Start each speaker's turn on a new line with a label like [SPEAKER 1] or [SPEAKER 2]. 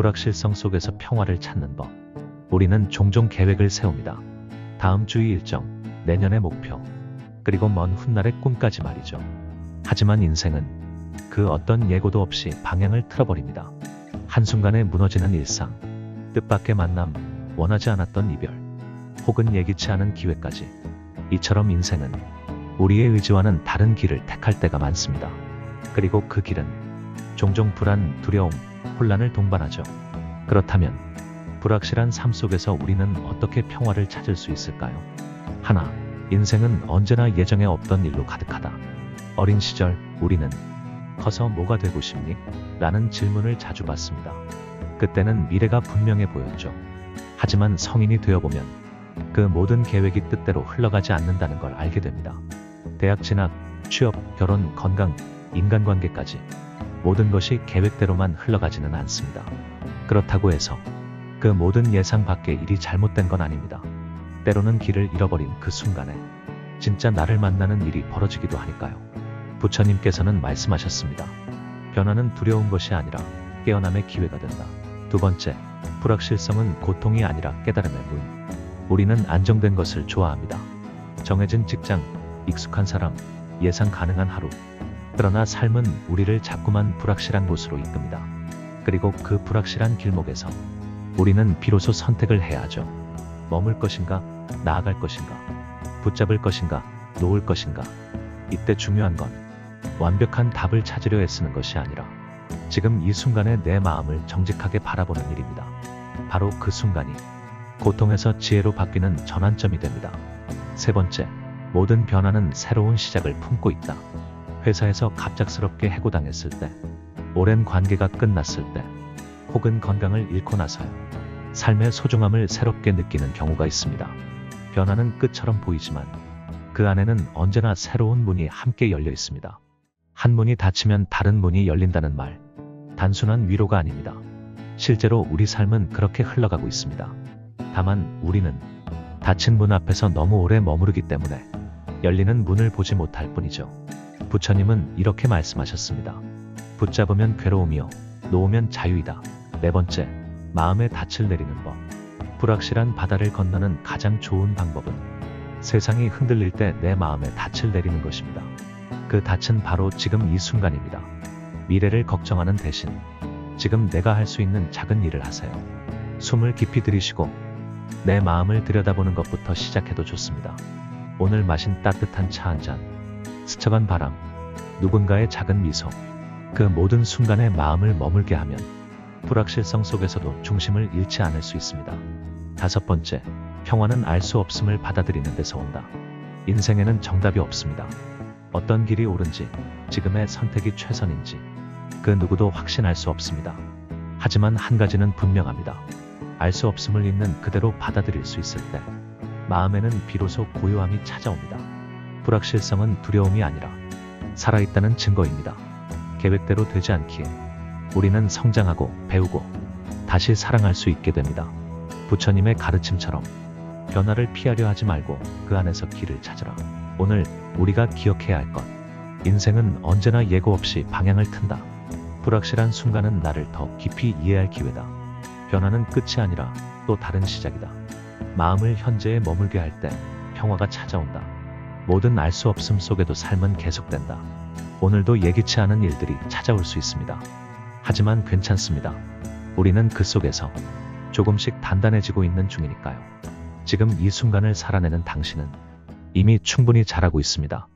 [SPEAKER 1] 불확실성 속에서 평화를 찾는 법. 우리는 종종 계획을 세웁니다. 다음 주의 일정, 내년의 목표, 그리고 먼 훗날의 꿈까지 말이죠. 하지만 인생은 그 어떤 예고도 없이 방향을 틀어버립니다. 한순간에 무너지는 일상, 뜻밖의 만남, 원하지 않았던 이별, 혹은 예기치 않은 기회까지. 이처럼 인생은 우리의 의지와는 다른 길을 택할 때가 많습니다. 그리고 그 길은 종종 불안, 두려움, 혼란을 동반하죠. 그렇다면 불확실한 삶 속에서 우리는 어떻게 평화를 찾을 수 있을까요? 하나, 인생은 언제나 예정에 없던 일로 가득하다. 어린 시절 우리는 커서 뭐가 되고 싶니? 라는 질문을 자주 받습니다. 그때는 미래가 분명해 보였죠. 하지만 성인이 되어보면 그 모든 계획이 뜻대로 흘러가지 않는다는 걸 알게 됩니다. 대학 진학, 취업, 결혼, 건강, 인간관계까지 모든 것이 계획대로만 흘러가지는 않습니다. 그렇다고 해서 그 모든 예상 밖의 일이 잘못된 건 아닙니다. 때로는 길을 잃어버린 그 순간에 진짜 나를 만나는 일이 벌어지기도 하니까요. 부처님께서는 말씀하셨습니다. 변화는 두려운 것이 아니라 깨어남의 기회가 된다. 두 번째, 불확실성은 고통이 아니라 깨달음의 문. 우리는 안정된 것을 좋아합니다. 정해진 직장, 익숙한 사람, 예상 가능한 하루. 그러나 삶은 우리를 자꾸만 불확실한 곳으로 이끕니다. 그리고 그 불확실한 길목에서 우리는 비로소 선택을 해야 하죠. 머물 것인가, 나아갈 것인가, 붙잡을 것인가, 놓을 것인가. 이때 중요한 건 완벽한 답을 찾으려 애쓰는 것이 아니라 지금 이 순간에 내 마음을 정직하게 바라보는 일입니다. 바로 그 순간이 고통에서 지혜로 바뀌는 전환점이 됩니다. 세 번째, 모든 변화는 새로운 시작을 품고 있다. 회사에서 갑작스럽게 해고당했을 때, 오랜 관계가 끝났을 때, 혹은 건강을 잃고 나서야 삶의 소중함을 새롭게 느끼는 경우가 있습니다. 변화는 끝처럼 보이지만 그 안에는 언제나 새로운 문이 함께 열려 있습니다. 한 문이 닫히면 다른 문이 열린다는 말, 단순한 위로가 아닙니다. 실제로 우리 삶은 그렇게 흘러가고 있습니다. 다만 우리는 닫힌 문 앞에서 너무 오래 머무르기 때문에 열리는 문을 보지 못할 뿐이죠. 부처님은 이렇게 말씀하셨습니다. 붙잡으면 괴로움이요, 놓으면 자유이다. 네 번째, 마음의 닻을 내리는 법. 불확실한 바다를 건너는 가장 좋은 방법은 세상이 흔들릴 때 내 마음의 닻을 내리는 것입니다. 그 닻은 바로 지금 이 순간입니다. 미래를 걱정하는 대신 지금 내가 할 수 있는 작은 일을 하세요. 숨을 깊이 들이쉬고 내 마음을 들여다보는 것부터 시작해도 좋습니다. 오늘 마신 따뜻한 차 한 잔, 스쳐간 바람, 누군가의 작은 미소, 그 모든 순간에 마음을 머물게 하면 불확실성 속에서도 중심을 잃지 않을 수 있습니다. 다섯 번째, 평화는 알 수 없음을 받아들이는 데서 온다. 인생에는 정답이 없습니다. 어떤 길이 옳은지, 지금의 선택이 최선인지, 그 누구도 확신할 수 없습니다. 하지만 한 가지는 분명합니다. 알 수 없음을 있는 그대로 받아들일 수 있을 때, 마음에는 비로소 고요함이 찾아옵니다. 불확실성은 두려움이 아니라 살아있다는 증거입니다. 계획대로 되지 않기에 우리는 성장하고 배우고 다시 사랑할 수 있게 됩니다. 부처님의 가르침처럼 변화를 피하려 하지 말고 그 안에서 길을 찾으라. 오늘 우리가 기억해야 할 것. 인생은 언제나 예고 없이 방향을 튼다. 불확실한 순간은 나를 더 깊이 이해할 기회다. 변화는 끝이 아니라 또 다른 시작이다. 마음을 현재에 머물게 할 때 평화가 찾아온다. 모든 알 수 없음 속에도 삶은 계속된다. 오늘도 예기치 않은 일들이 찾아올 수 있습니다. 하지만 괜찮습니다. 우리는 그 속에서 조금씩 단단해지고 있는 중이니까요. 지금 이 순간을 살아내는 당신은 이미 충분히 잘하고 있습니다.